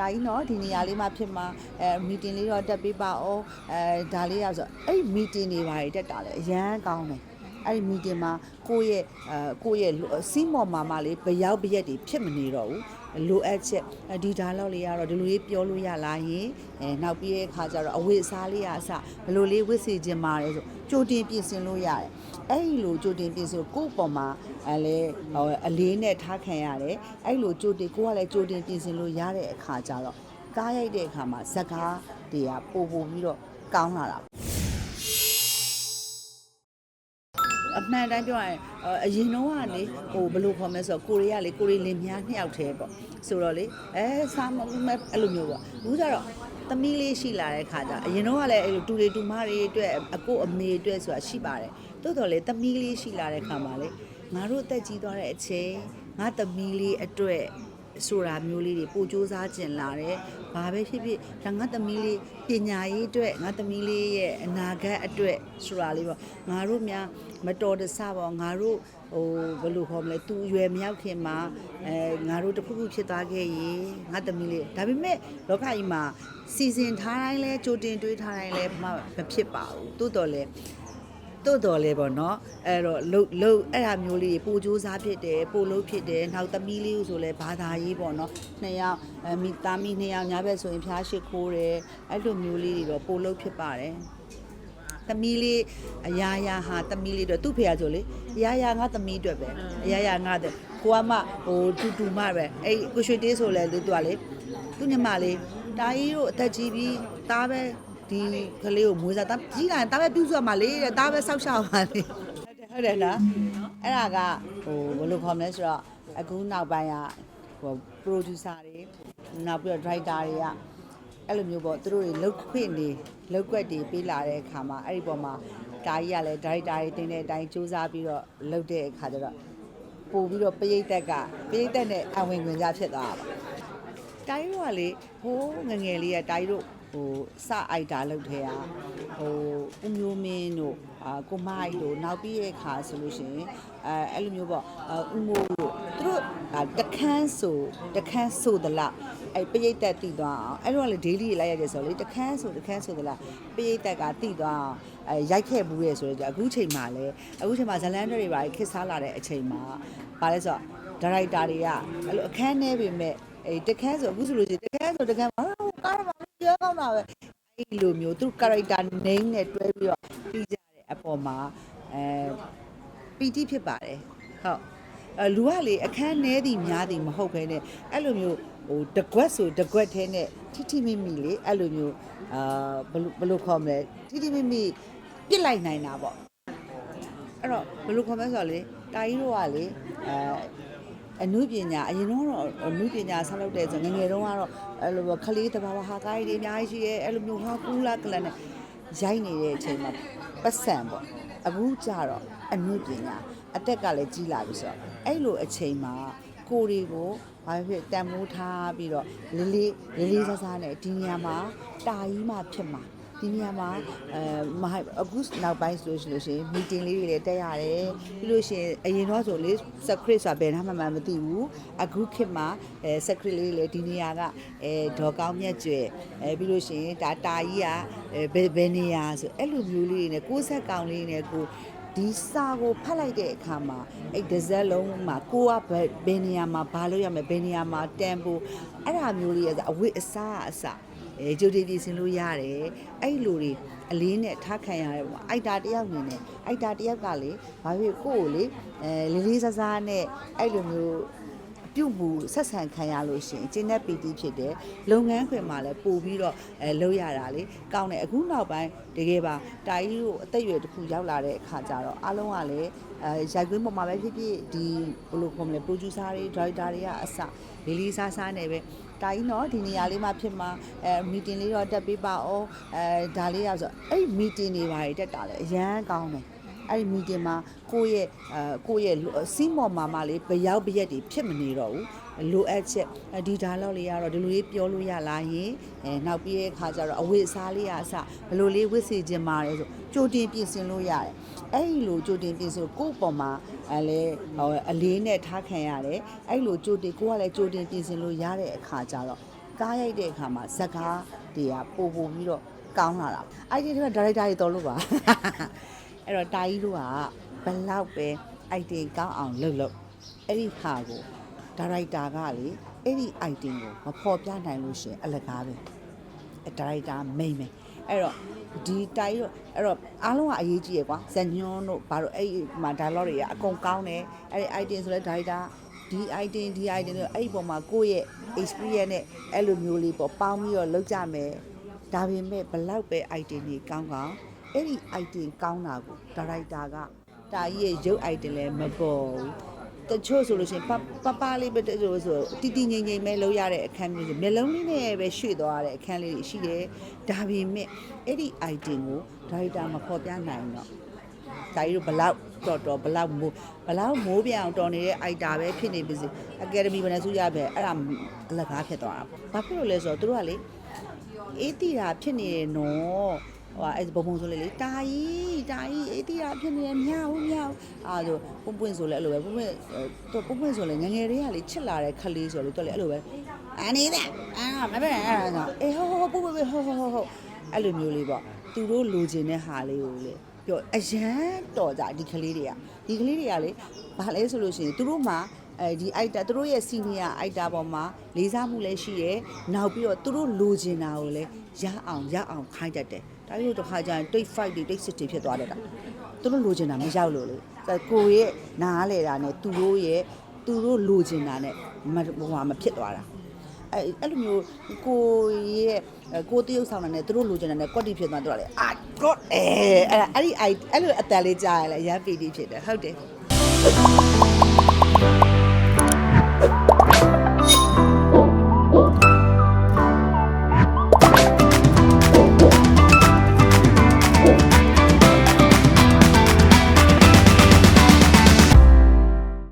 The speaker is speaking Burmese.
တာကြီးနော်ဒီနေရာလေးမှာဖြစ်မှာအဲမီတင်လေးတော့တက်ပေးပါအောင်အဲဒါလေးရဆိုအဲ့မီတင်တွေပါတက်တာလေအရန်ကောင်းတယ်အဲ့ဒီမီတင်မှာကိုယ့်ရဲ့အဲကိုယ့်ရဲ့စီးမော်မာမလေးဘရောက်ဘရက်တွေဖြစ်မနေတော့ဘူးလိုအပ်ချက်ဒီဒါလောက်လေးကတော့ဒီလိုလေးပြောလို့ရလားယင်အဲနောက်ပြီးတဲ့အခါကျတော့အဝတ်အစားလေးကအစဘယ်လိုလေးဝတ်စီခြင်းမာလဲဆိုကြိုတင်ပြင်ဆင်လို့ရတယ် အဲ့ဒီလိုကြိုတင်ပြင်ဆင်ကိုယ့်ပေါ်မှာအဲလေဟိုအလေးနဲ့ထားခံရတယ်အဲ့လိုကြိုတင်ကိုကလည်းကြိုတင်ပြင်ဆင်လို့ရတဲ့အခါကျတော့ကားရိုက်တဲ့အခါမှာဇက်ကားတွေကပို့ပို့ပြီးတော့ကောင်းလာတာအမှန်တိုင်းပြောရရင်အအရင်တော့ကနေဟိုဘယ်လိုခေါ်မလဲဆိုတော့ကိုရီးယားလေကိုရီးလင်မြားနှစ်ယောက်တည်းပေါ့ဆိုတော့လေအဲစားမမဲအဲ့လိုမျိုးပေါ့ဘူးကြတော့သမီးလေးရှိလာတဲ့ခါကျအရင်တော့ကလည်းအဲ့လိုတူတွေတူမတွေအတွက်အကိုအမေအတွက်ဆိုတာရှိပါတယ် တိုးတော်လေသမီးလေးရှိလာတဲ့ခါမှာလေငါတို့အသက်ကြီးသွားတဲ့အချိန်ငါသမီးလေးအတွက်ဆိုတာမျိုးလေးတွေပိုစူးစားကျင်လာတယ်။ဘာပဲဖြစ်ဖြစ်ဒါငါသမီးလေးပညာရေးအတွက်ငါသမီးလေးရဲ့အနာဂတ်အတွက်ဆိုတာလေးပေါ့ငါတို့များမတော်တဆပေါ့ငါတို့ဟိုဘယ်လိုခေါ်မလဲသူအရွယ်မရောက်ခင်မှာအဲငါတို့တစ်ခုခုဖြစ်သွားခဲ့ရင်ငါသမီးလေးဒါပေမဲ့လောကကြီးမှာစီစဉ်ထားတိုင်းလဲကြိုတင်တွေးထားတိုင်းလဲမမဖြစ်ပါဘူးတိုးတော်လဲ တိုးတော်လဲပေါ့နော်အဲ့တော့လှုပ်လှုပ်အဲ့ဟာမျိုးလေးပိုစူးစားဖြစ်တယ်ပိုလှုပ်ဖြစ်တယ်နောက်သမီးလေးကိုဆိုလဲဘာသာရေးပေါ့နော်နှစ်ယောက်အမိသားမိနှစ်ယောက်ညာဘက်ဆိုရင်ဖျားရှိခိုးတယ်အဲ့လိုမျိုးလေးတွေတော့ပိုလှုပ်ဖြစ်ပါတယ်သမီးလေးအရာရာဟာသမီးလေးတော့သူ့ဖေရဆိုလေအရာရာငါသမီးအတွက်ပဲအရာရာငါတဲ့ကိုကမှဟိုတူတူမပဲအဲ့ကိုရွှေတေးဆိုလဲသူကလေသူညမလေးတာကြီးတို့အသက်ကြီးပြီးသားပဲ ဒီကလေးကိုမွေးစားတာကြီးလာရင်တားပဲပြုစုရမှာလေတဲ့တားပဲစောက်ရှောက်ပါလေဟုတ်တယ်ဟုတ်တယ်နော်အဲ့ဒါကဟိုဘယ်လိုခေါ်မလဲဆိုတော့အခုနောက်ပိုင်းကဟို producer တွေနောက်ပြီးတော့ writer တွေကအဲ့လိုမျိုးပေါ့သူတို့တွေလုတ်ခွင့်နေလုတ်ကွက်တွေပေးလာတဲ့အခါမှာအဲ့ဒီပေါ်မှာတာကြီးကလည်း director တွေတင်တဲ့အတိုင်းစူးစမ်းပြီးတော့လုတ်တဲ့အခါကျတော့ပို့ပြီးတော့ပရိသတ်ကပရိသတ်နဲ့အဝင်ခွင့်ကြဖြစ်သွားတာပါတိုင်းတို့ကလေဟိုးငယ်ငယ်လေးကတိုင်းတို့ ဟိုစအိုက်တာလုပ်ထဲอ่ะဟိုဦးမျိုးမင်းတို့အာကိုမိုက်တို့နောက်ပြီးရဲ့ခါဆိုလို့ရှိရင်အဲအဲ့လိုမျိုးပေါ့အာဦးမိုးတို့သူတို့အာတခန်းဆိုတခန်းဆိုသလားအဲ့ပရိတ်သက်တည်သွားအောင်အဲ့တော့လေ daily လိုက်ရတယ်ဆိုလေတခန်းဆိုတခန်းဆိုသလားပရိတ်သက်ကတည်သွားအောင်အဲရိုက်ခဲ့ဘူးရဲ့ဆိုတော့အခုချိန်မှာလေအခုချိန်မှာဇလန်တွေပါခစ်စားလာတဲ့အချိန်မှာဗာလဲဆိုတော့ဒါရိုက်တာတွေကအဲ့လိုအခန်းနေပေမဲ့အဲတခန်းဆိုအခုဆိုလို့ရှိရင်တခန်းဆိုတခန်းမှာကားမှာ ပြောကောင်းတာပဲအဲ့လိုမျိုးသူ character name နဲ့တွဲပြီးတော့ပြီးကြတဲ့အပေါ်မှာအဲပီတိဖြစ်ပါတယ်ဟုတ်အဲလူကလေအခန်းနဲသည်များသည်မဟုတ်ဘဲနဲ့အဲ့လိုမျိုးဟိုတကွက်ဆိုတကွက်ထဲနဲ့ထိထိမိမိလေအဲ့လိုမျိုးအာဘယ်လိုဘယ်လိုခေါ်မလဲထိထိမိမိပြစ်လိုက်နိုင်တာပေါ့အဲ့တော့ဘယ်လိုခေါ်မလဲဆိုတော့လေတာကြီးတို့ကလေအဲ အနုပညာအရင်တော့တော့အနုပညာဆက်လုပ်တဲ့ဆိုငယ်ငယ်တုန်းကတော့အဲ့လိုပေါ့ခလေးတဘာဝဟာကားကြီးတွေအများကြီးရှိရဲအဲ့လိုမျိုးဟာကူလာကလန်နဲ့ရိုက်နေတဲ့အချိန်မှာပတ်စံပေါ့အခုကြတော့အနုပညာအတက်ကလည်းကြီးလာပြီဆိုတော့အဲ့လိုအချိန်မှာကိုတွေကိုဘာဖြစ်တန်မိုးထားပြီးတော့လေးလေးလေးလေးစားစားနဲ့ဒီနေရာမှာတာကြီးမှဖြစ်မှာ ဒီနေရာမှာအဲမဟိုက်အခုနောက်ပိုင်းဆိုလို့ရှိလို့ရှိရင် meeting လေးတွေလည်းတက်ရတယ်ပြီးလို့ရှိရင်အရင်တော့ဆိုလေ secret ဆိုတာဘယ်နှမှမမသိဘူးအခုခေတ်မှာအဲ secret လေးတွေလည်းဒီနေရာကအဲဒေါ်ကောင်းမြတ်ကျွဲအဲပြီးလို့ရှိရင်ဒါတာကြီးကအဲဘယ်ဘယ်နေရာဆိုအဲ့လိုမျိုးလေးတွေနဲ့ကိုယ်ဆက်ကောင်လေးနဲ့ကိုဒီစာကိုဖတ်လိုက်တဲ့အခါမှာအဲ့ဒီဇက်လုံးမှာကိုကဘယ်ဘယ်နေရာမှာဘာလို့ရမလဲဘယ်နေရာမှာတန်ဖို့အဲ့ဒါမျိုးလေးရအဝိအစားအစ အဲကြိုတင်ပြင်ဆင်လို့ရတယ်အဲ့လိုတွေအလေးနဲ့ထားခံရတယ်ပေါ့အိုက်တာတယောက်နေနဲ့အိုက်တာတယောက်ကလေဘာဖြစ်ကိုယ့်ကိုလေအဲလေးလေးစားစားနဲ့အဲ့လိုမျိုးပြုတ်မှုဆက်ဆံခံရလို့ရှိရင်ကျင်းတဲ့ပီတိဖြစ်တယ်လုပ်ငန်းခွင်မှာလည်းပို့ပြီးတော့အဲလုပ်ရတာလေကောင်းတယ်အခုနောက်ပိုင်းတကယ်ပါတာကြီးတို့အသက်အရွယ်တစ်ခုရောက်လာတဲ့အခါကျတော့အားလုံးကလည်း အဲရိုက်ကွင်းပေါ်မှာပဲဖြစ်ဖြစ်ဒီဘယ်လိုခေါ်မလဲ producer တွေ director တွေကအစလေးလေးစားစားနဲ့ပဲတာကြီးနော်ဒီနေရာလေးမှာဖြစ်မှာအဲမီတင်လေးတော့တက်ပေးပါအောင်အဲဒါလေးရဆိုအဲ့မီတင်တွေပါတက်တာလေအရန်ကောင်းတယ်အဲ့ဒီမီတင်မှာကိုယ့်ရဲ့အဲကိုယ့်ရဲ့စီးမော်မာမလေးဘရောက်ဘရက်တွေဖြစ်မနေတော့ဘူး လိုအပ်ချက်ဒီဒါလောက်လေးကတော့ဒီလိုလေးပြောလို့ရလားယင်အဲနောက်ပြီးတဲ့အခါကျတော့အဝတ်အစားလေးကအစဘယ်လိုလေးဝတ်စီခြင်းမာလဲဆိုကြိုတင်ပြင်ဆင်လို့ရတယ်အဲ့ဒီလိုကြိုတင်ပြင်ဆင်ကိုယ့်ပေါ်မှာအဲလေဟိုအလေးနဲ့ထားခံရတယ်အဲ့လိုကြိုတင်ကိုကလည်းကြိုတင်ပြင်ဆင်လို့ရတဲ့အခါကျတော့ကားရိုက်တဲ့အခါမှာဇက်ကားတွေကပို့ပို့ပြီးတော့ကောင်းလာတာအဲ့ဒီတွေကဒါရိုက်တာတွေတော်လို့ပါအဲ့တော့တာကြီးတို့ကဘလောက်ပဲအိုက်တင်ကောင်းအောင်လုပ်လို့အဲ့ဒီဟာကို ဒါရိုက်တာကလေအဲ့ဒီအိုက်တင်ကိုမဖော်ပြနိုင်လို့ရှရင်အလကားပဲအဲ့ဒါရိုက်တာမိမ့်မယ်အဲ့တော့ဒီတိုင်းတော့အဲ့တော့အားလုံးကအရေးကြီးရယ်ကွာဇန်ညွန်းတို့ဘာလို့အဲ့ဒီမှာ dialogue တွေကအကုန်ကောင်းတယ်အဲ့ဒီ item ဆိုလဲ director ဒီ item ဒီ item တွေအဲ့ဒီပုံမှာကိုယ့်ရဲ့ experience နဲ့အဲ့လိုမျိုးလေးပေါ့ပေါင်းပြီးတော့လုပ်ကြမယ်ဒါပေမဲ့ဘလောက်ပဲ item တွေကောင်းကောင်းအဲ့ဒီ item ကောင်းတာကို director ကဒါကြီးရဲ့ရုပ် item လည်းမပေါ်ဘူး တချို့ဆိုလို့ရှိရင်ပပပလေးပဲတချို့ဆိုတီတီငိမ့်ငိမ့်ပဲလုပ်ရတဲ့အခန်းမျိုးဆိုမျိုးလုံးလေးနဲ့ပဲရွှေ့သွားရတဲ့အခန်းလေးတွေရှိတယ်ဒါပေမဲ့အဲ့ဒီ item ကို director မဖော်ပြနိုင်တော့ဒါကြီးတို့ဘလောက်တော်တော်ဘလောက်မိုးဘလောက်မိုးပြောင်တော်နေတဲ့အိုက်တာပဲဖြစ်နေပါစေအကယ်ဒမီဘယ်နဲ့စုရပဲအဲ့ဒါအလကားဖြစ်သွားတာဘာဖြစ်လို့လဲဆိုတော့တို့ကလေအေးတီတာဖြစ်နေတယ်နော် ဟိုအဲ့ဘုံဘုံဆိုလေလေတာကြီးတာကြီးအေးတီတာဖြစ်နေတယ်မြောက်မြောက်အာဆိုပွန့်ပွန့်ဆိုလေအဲ့လိုပဲပွန့်ပွန့်တော့ပွန့်ပွန့်ဆိုလေငငယ်လေးကလေချစ်လာတဲ့ခလေးဆိုလေတော့လေအဲ့လိုပဲအာနေတဲ့အာမပဲအဲ့ဒါဆိုအေးဟိုဟိုပွန့်ပွန့်ဟိုဟိုဟိုဟိုအဲ့လိုမျိုးလေးပေါ့သူတို့လိုချင်တဲ့ဟာလေးကိုလေပြောအရန်တော်ကြဒီကလေးတွေကဒီကလေးတွေကလေဘာလဲဆိုလို့ရှိရင်သူတို့မှာ အဲဒီအိုက်တာသူတို့ရဲ့စီနီယာအိုက်တာပေါ်မှာလေးစားမှုလည်းရှိရဲနောက်ပြီးတော့သူတို့လိုချင်တာကိုလည်းရအောင်ရအောင်ခိုင်းတတ်တယ်ဒါပြီးတော့တစ်ခါကျရင်တိတ် fight တွေတိတ်စစ်တွေဖြစ်သွားတယ်တာသူတို့လိုချင်တာမရောက်လို့လေအဲကိုရဲ့နားလေတာနဲ့သူတို့ရဲ့သူတို့လိုချင်တာနဲ့မဟိုဟာမဖြစ်သွားတာအဲ့အဲ့လိုမျိုးကိုရဲ့အဲ့ကိုတရုပ်ဆောင်တာနဲ့သူတို့လိုချင်တာနဲ့ကွက်တီဖြစ်သွားတော့လေအာ god အဲအဲ့ဒါအဲ့ဒီအဲ့အဲ့လိုအတန်လေးကြားရလဲရမ်းပီတီဖြစ်တယ်ဟုတ်တယ်